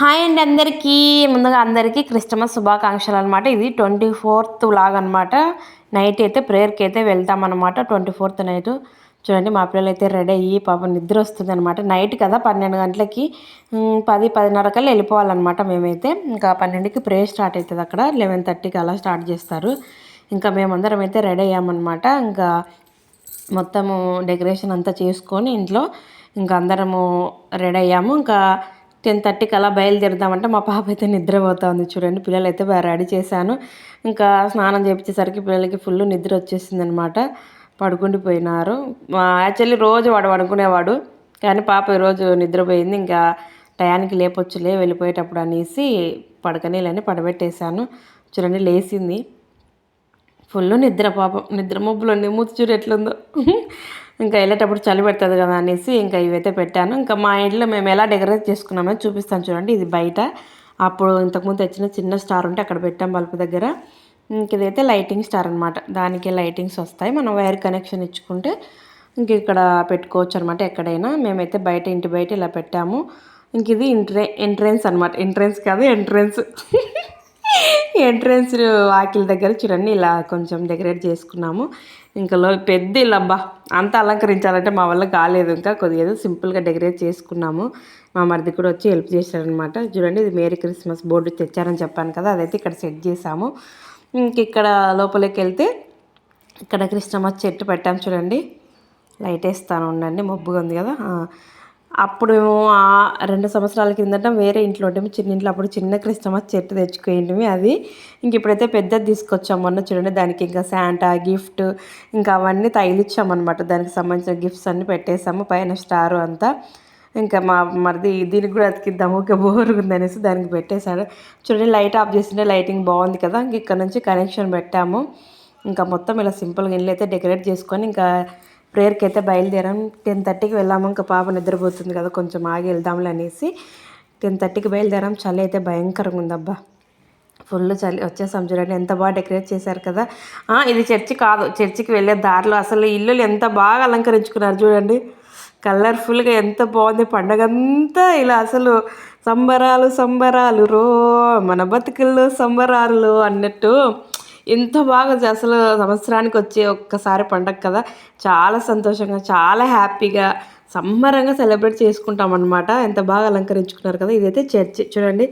Hi అండి అందరికీ. ముందుగా అందరికీ క్రిస్టమస్ శుభాకాంక్షలు అనమాట ఇది ట్వంటీ ఫోర్త్ లాగా అనమాట నైట్ అయితే ప్రేయర్కి అయితే వెళ్తామన్నమాట ట్వంటీ ఫోర్త్ నైట్ చూడండి మా పిల్లలు అయితే రెడీ అయ్యి పాపం నిద్ర వస్తుంది అనమాట నైట్ కదా పన్నెండు గంటలకి. పది పదిన్నర కల్లా వెళ్ళిపోవాలన్నమాట మేమైతే. ఇంకా పన్నెండుకి ప్రేయర్ స్టార్ట్ అవుతుంది అక్కడ. లెవెన్ థర్టీకి అలా స్టార్ట్ చేస్తారు. ఇంకా మేమందరం అయితే రెడీ అయ్యామన్నమాట ఇంకా మొత్తము డెకరేషన్ అంతా చేసుకొని ఇంట్లో ఇంకా అందరము రెడీ అయ్యాము. ఇంకా టెన్ థర్టీకి అలా బయలుదేరుదామంటే మా పాప అయితే నిద్రపోతా ఉంది చూడండి. పిల్లలు అయితే బాగా రెడీ చేశాను. ఇంకా స్నానం చేయించేసరికి పిల్లలకి ఫుల్ నిద్ర వచ్చేసింది అనమాట పడుకుండిపోయినారు యాక్చువల్లీ రోజు వాడు పడుకునేవాడు. కానీ పాప ఈరోజు నిద్రపోయింది. ఇంకా టయానికి లేపొచ్చులే వెళ్ళిపోయేటప్పుడు అనేసి పడకనీళ్ళని పడబెట్టేశాను. చూడండి లేచింది. ఫుల్ నిద్ర పాపం. నిద్ర మబ్బులు ఉంది మూతి చూడు ఎట్లుందో. ఇంకా వెళ్ళేటప్పుడు చలి పెడుతుంది కదా అనేసి ఇంకా ఇవైతే పెట్టాను. ఇంకా మా ఇంట్లో మేము ఎలా డెకరేట్ చేసుకున్నామో చూపిస్తాను చూడండి. ఇది బయట. అప్పుడు ఇంతకుముందు తెచ్చిన చిన్న స్టార్ ఉంటే అక్కడ పెట్టాం బల్బు దగ్గర. ఇంక ఇదైతే లైటింగ్ స్టార్ అనమాట దానికి లైటింగ్స్ వస్తాయి. మనం వైర్ కనెక్షన్ ఇచ్చుకుంటే ఇంక ఇక్కడ పెట్టుకోవచ్చు అనమాట ఎక్కడైనా. మేమైతే బయట ఇంటి బయట ఇలా పెట్టాము. ఇంక ఇది ఎంట్రే ఎంట్రెన్స్ అనమాట ఎంట్రెన్స్ కాదు ఎంట్రెన్స్. ఎంట్రన్స్ వాకిల దగ్గర చూడండి ఇలా కొంచెం డెకరేట్ చేసుకున్నాము. ఇంకా పెద్ద ఇల్లబ్బా అంతా అలంకరించాలంటే మా వల్ల కాలేదు ఇంకా కొద్దిగా ఏదో సింపుల్గా డెకరేట్ చేసుకున్నాము. మా మరిది కూడా వచ్చి హెల్ప్ చేశారనమాట చూడండి ఇది మేరీ క్రిస్మస్ బోర్డు తెచ్చారని చెప్పాను కదా అదైతే ఇక్కడ సెట్ చేసాము ఇంక ఇక్కడ లోపలికి వెళ్తే ఇక్కడ క్రిస్టమస్ చెట్టు పెట్టాము చూడండి. లైట్ వేస్తాను ఉండండి మబ్బుగా ఉంది కదా. అప్పుడు మేము ఆ రెండు సంవత్సరాల కిందట వేరే ఇంట్లో ఉంటే చిన్న ఇంట్లో అప్పుడు చిన్న క్రిస్టమస్ చెట్టు తెచ్చుకోయింటిమి అది. ఇంక ఇప్పుడైతే పెద్దది తీసుకొచ్చాం మొన్న చూడండి దానికి ఇంకా శాంటా గిఫ్ట్ ఇంకా అవన్నీ తగిలిచ్చామన్నమాట. దానికి సంబంధించిన గిఫ్ట్స్ అన్నీ పెట్టేసాము పైన స్టారు అంతా. ఇంకా మా మరిది దీనికి కూడా అతికిద్దాము ఇంకా బోర్ ఉందనేసి దానికి పెట్టేశాడు చూడండి లైట్ ఆఫ్ చేసింటే లైటింగ్ బాగుంది కదా. ఇంక ఇక్కడ నుంచి కనెక్షన్ పెట్టాము. ఇంకా మొత్తం ఇలా సింపుల్గా ఇల్లు అయితే డెకరేట్ చేసుకొని ఇంకా ప్రేయర్కి అయితే బయలుదేరాం. టెన్ థర్టీకి వెళ్ళాము ఇంకా పాప నిద్రపోతుంది కదా కొంచెం ఆగి వెళ్దాంలే అనేసి టెన్ థర్టీకి బయలుదేరాం. చలి అయితే భయంకరంగా ఉందబ్బా. ఫుల్ చలి. వచ్చేసాం చూడండి ఎంత బాగా డెకరేట్ చేశారు కదా. ఇది చర్చి కాదు చర్చికి వెళ్ళే దారిలో. అసలు ఇల్లులు ఎంత బాగా అలంకరించుకున్నారు చూడండి. కలర్ఫుల్గా ఎంత బాగుంది. పండగ అంతా ఇలా అసలు సంబరాలు సంబరాలు రో మన బతుకుల్లో సంబరాలు అన్నట్టు ఎంత బాగా అసలు సంవత్సరానికి వచ్చే ఒక్కసారి పండగ కదా. చాలా సంతోషంగా చాలా హ్యాపీగా సంబరంగా సెలబ్రేట్ చేసుకుంటాం అనమాట ఎంత బాగా అలంకరించుకున్నారు కదా. ఇదైతే చర్చి చూడండి.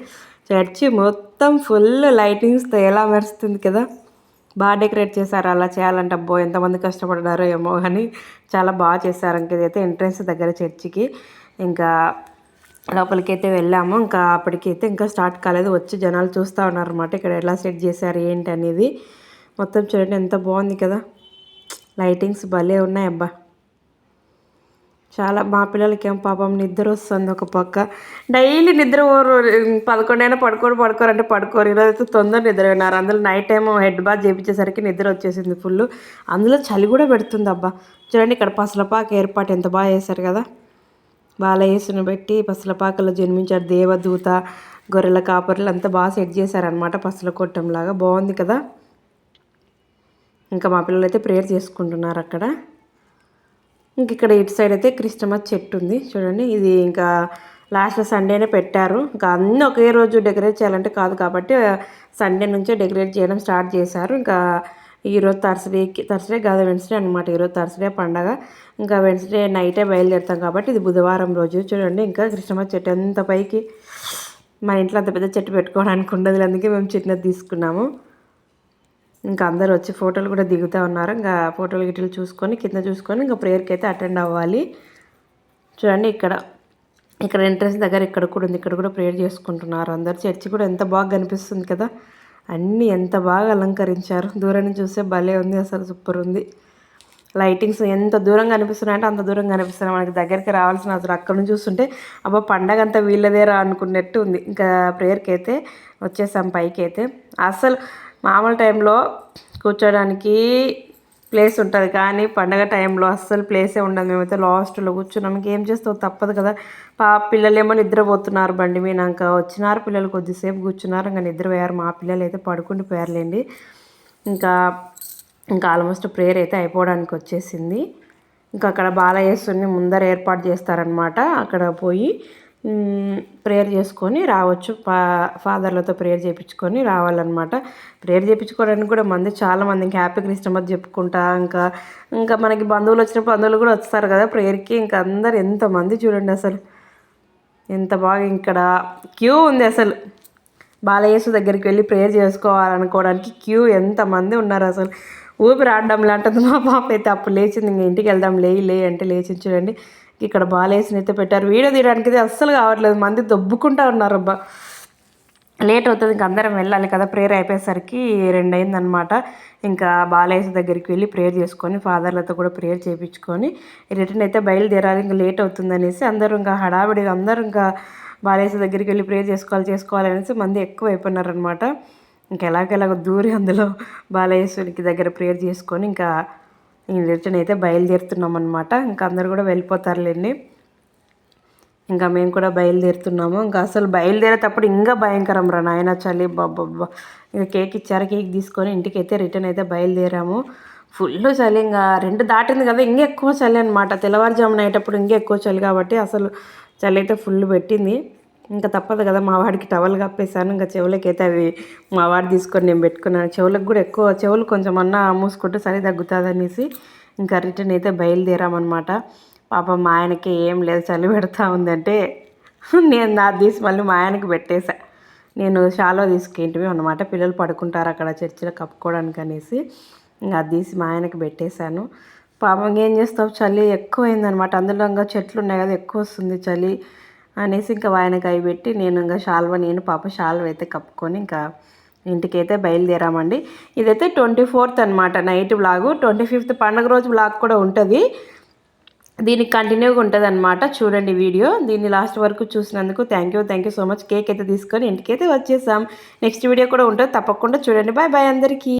చర్చి మొత్తం ఫుల్ లైటింగ్స్తో ఎలా మెరుస్తుంది కదా. బాగా డెకరేట్ చేశారు. అలా చేయాలంటే అబ్బో ఎంతమంది కష్టపడ్డారో ఏమో కానీ చాలా బాగా చేశారు. ఇంక ఇదైతే ఎంట్రన్స్ దగ్గర చర్చికి. ఇంకా లోపలికి అయితే వెళ్ళాము. ఇంకా అప్పటికైతే ఇంకా స్టార్ట్ కాలేదు. వచ్చి జనాలు చూస్తూ ఉన్నారన్నమాట. ఇక్కడ ఎలా సెట్ చేశారు ఏంటి అనేది. మొత్తం చూడండి ఎంత బాగుంది కదా. లైటింగ్స్ భలే ఉన్నాయి అబ్బా. చాలా మా పిల్లలకి ఏం పాపం నిద్ర వస్తుంది ఒక పక్క. డైలీ నిద్ర పోరు. పదకొండైనా పడుకోరు పడుకోరు అంటే పడుకోరు. ఈరోజు అయితే తొందర నిద్ర విన్నారు అందులో నైట్ టైం హెడ్ బాత్ చేయించేసరికి నిద్ర వచ్చేసింది ఫుల్ అందులో చలి కూడా పెడుతుంది అబ్బా. చూడండి ఇక్కడ పసలపాక ఏర్పాటు ఎంత బాగా చేశారు కదా. బాలయేసును పెట్టి పసలపాకలో జన్మించారు దేవదూత గొర్రెల కాపర్లు అంతా బాగా సెట్ చేశారనమాట పసల కొట్టంలాగా బాగుంది కదా? ఇంకా మా పిల్లలు అయితే ప్రేయర్ చేసుకుంటున్నారు అక్కడ. ఇంక ఇక్కడ ఇటు సైడ్ అయితే క్రిస్టమస్ చెట్టు ఉంది. చూడండి ఇది ఇంకా లాస్ట్ సండేనే పెట్టారు. ఇంకా అన్నీ ఒకే రోజు డెకరేట్ చేయాలంటే కాదు కాబట్టి సండే నుంచే డెకరేట్ చేయడం స్టార్ట్ చేశారు. ఇంకా ఈరోజు థర్స్డేకి థర్స్డే కాదు వెన్స్డే అనమాట ఈరోజు థర్స్డే పండగ. ఇంకా వెన్స్డే నైటే బయలుదేరుతాం కాబట్టి ఇది బుధవారం రోజు. చూడండి ఇంకా క్రిస్టమస్ చెట్టు ఎంత పైకి మన ఇంట్లో అంత పెద్ద చెట్టు పెట్టుకోవడానికి ఉండదు అందుకే మేము చిన్నది తీసుకున్నాము. ఇంకా అందరు వచ్చి ఫోటోలు కూడా దిగుతూ ఉన్నారు. ఇంకా ఫోటోలు గిట్లు చూసుకొని కింద చూసుకొని ఇంకా ప్రేయర్కి అయితే అటెండ్ అవ్వాలి. చూడండి ఇక్కడ ఇక్కడ ఎంట్రన్స్ దగ్గర ఇక్కడ కూడా ఉంది. ఇక్కడ కూడా ప్రేయర్ చేసుకుంటున్నారు అందరు. చర్చి కూడా ఎంత బాగా కనిపిస్తుంది కదా. అన్నీ ఎంత బాగా అలంకరించారు. దూరం నుంచి చూస్తే భలే ఉంది అసలు సూపర్ ఉంది. లైటింగ్స్ ఎంత దూరం కనిపిస్తున్నాయంటే అంత దూరం కనిపిస్తున్నాయి మనకి దగ్గరికి రావాల్సిన అసలు అక్కడ నుంచి చూస్తుంటే అబ్బా పండగ అంతా వీళ్ళదేరా అనుకున్నట్టు ఉంది. ఇంకా ప్రేయర్కి అయితే వచ్చేసాం పైకి అయితే. అసలు మామూలు టైంలో కూర్చోడానికి ప్లేస్ ఉంటుంది. కానీ పండగ టైంలో అస్సలు ప్లేసే ఉండదు. మేమైతే లాస్ట్లో కూర్చున్నాం. ఇంకేం చేస్తావు? తప్పదు కదా. పా పిల్లలేమో నిద్రపోతున్నారు బండి మీద. ఇంకా వచ్చినారు పిల్లలు కొద్దిసేపు కూర్చున్నారు. ఇంకా నిద్రపోయారు. మా పిల్లలు అయితే పడుకుని పోయారులేండి. ఇంకా ఇంకా ఆల్మోస్ట్ ప్రేయర్ అయితే అయిపోవడానికి వచ్చేసింది. ఇంకా అక్కడ బాలయేశ్వరిని ముందర ఏర్పాటు చేస్తారనమాట అక్కడ పోయి ప్రేయర్ చేసుకొని రావచ్చు. ఫా ఫాదర్లతో ప్రేయర్ చేయించుకొని రావాలన్నమాట. ప్రేయర్ చేయించుకోవడానికి కూడా మంది చాలామంది ఇంకా హ్యాపీ క్రిస్టమస్ చెప్పుకుంటా ఇంకా ఇంకా మనకి బంధువులు వచ్చినప్పుడు బంధువులు కూడా వస్తారు కదా ప్రేయర్కి. ఇంకా అందరు ఎంతమంది చూడండి అసలు. ఎంత బాగా ఇక్కడ క్యూ ఉంది అసలు. బాలయేసు దగ్గరికి వెళ్ళి ప్రేయర్ చేసుకోవాలనుకోవడానికి క్యూ ఎంతమంది ఉన్నారు అసలు. ఊపిరి ఆడడం లాంటిది మా పాప అయితే అప్పుడు లేచింది. ఇంక ఇంటికి వెళ్దాం లేయి లే అంటే లేచి చూడండి. ఇక్కడ బాలేసిన అయితే పెట్టారు. వీడియో తీయడానికి అస్సలు కావట్లేదు. మంది దొబ్బుకుంటా ఉన్నారు అబ్బా. లేట్ అవుతుంది ఇంక అందరం వెళ్ళాలి కదా. ప్రేయర్ అయిపోయేసరికి రెండు అయిందనమాట ఇంకా బాలయేస దగ్గరికి వెళ్ళి ప్రేయర్ చేసుకొని ఫాదర్లతో కూడా ప్రేయర్ చేయించుకొని రిటర్న్ అయితే బయలుదేరాలి. ఇంకా లేట్ అవుతుంది అనేసి అందరూ ఇంకా హడావిడిగా అందరూ ఇంకా బాలయేస దగ్గరికి వెళ్ళి ప్రేయర్ చేసుకోవాలి చేసుకోవాలి అనేసి మంది ఎక్కువ అయిపోయినారనమాట ఇంకా ఎలాగెలాగ దూరి అందులో బాలయేశ్వరికి దగ్గర ప్రేయర్ చేసుకొని ఇంకా రిటర్న్ అయితే బయలుదేరుతున్నాం అనమాట ఇంకా అందరు కూడా వెళ్ళిపోతారులేండి. ఇంకా మేము కూడా బయలుదేరుతున్నాము. ఇంకా అసలు బయలుదేరేటప్పుడు ఇంకా భయంకరం రా నాయన చలి బాబ్బా ఇంకా కేక్ ఇచ్చారు కేక్ తీసుకొని ఇంటికి అయితే రిటర్న్ అయితే బయలుదేరాము. ఫుల్ చలి ఇంకా రెండు దాటింది కదా ఇంకా ఎక్కువ చలి అనమాట తెల్లవారుజామున అయ్యేటప్పుడు ఇంకా ఎక్కువ చలి కాబట్టి అసలు చలి అయితే ఫుల్ పెట్టింది. ఇంకా తప్పదు కదా మా వాడికి టవల్ కప్పేసాను ఇంకా చెవులకైతే అవి మా వాడు తీసుకొని నేను పెట్టుకున్నాను. చెవులకు కూడా ఎక్కువ చెవులు కొంచెం అన్నా మూసుకుంటే చలి తగ్గుతుంది అనేసి ఇంకా రిటర్న్ అయితే బయలుదేరామన్నమాట. పాపం మా ఆయనకి ఏం లేదు చలి పెడతా ఉందంటే నేను నా తీసి మళ్ళీ మా ఆయనకి పెట్టేశా. నేను షాలో తీసుకేంటివి అనమాట పిల్లలు పడుకుంటారు అక్కడ చర్చిలో కప్పుకోవడానికి అనేసి ఇంకా అది తీసి మా ఆయనకి పెట్టేశాను. పాపం ఏం చేస్తావు? చలి ఎక్కువైందనమాట అందులో ఇంకా చెట్లు ఉన్నాయి కదా ఎక్కువ వస్తుంది చలి. అనేసి ఇంకా ఆయనకి అవి పెట్టి నేను ఇంకా షాల్వ నేను పాప షాల్వ అయితే కప్పుకొని ఇంకా ఇంటికైతే బయలుదేరామండి. ఇదైతే ట్వంటీ ఫోర్త్ అనమాట నైట్ బ్లాగు ట్వంటీ ఫిఫ్త్ పండుగ రోజు బ్లాగ్ కూడా ఉంటుంది. దీనికి కంటిన్యూగా ఉంటుంది అనమాట చూడండి వీడియో. దీన్ని లాస్ట్ వరకు చూసినందుకు thank you thank you so much cake అయితే తీసుకొని ఇంటికైతే వచ్చేసాం. నెక్స్ట్ వీడియో కూడా ఉంటుంది. తప్పకుండా చూడండి. బాయ్ బాయ్ అందరికీ.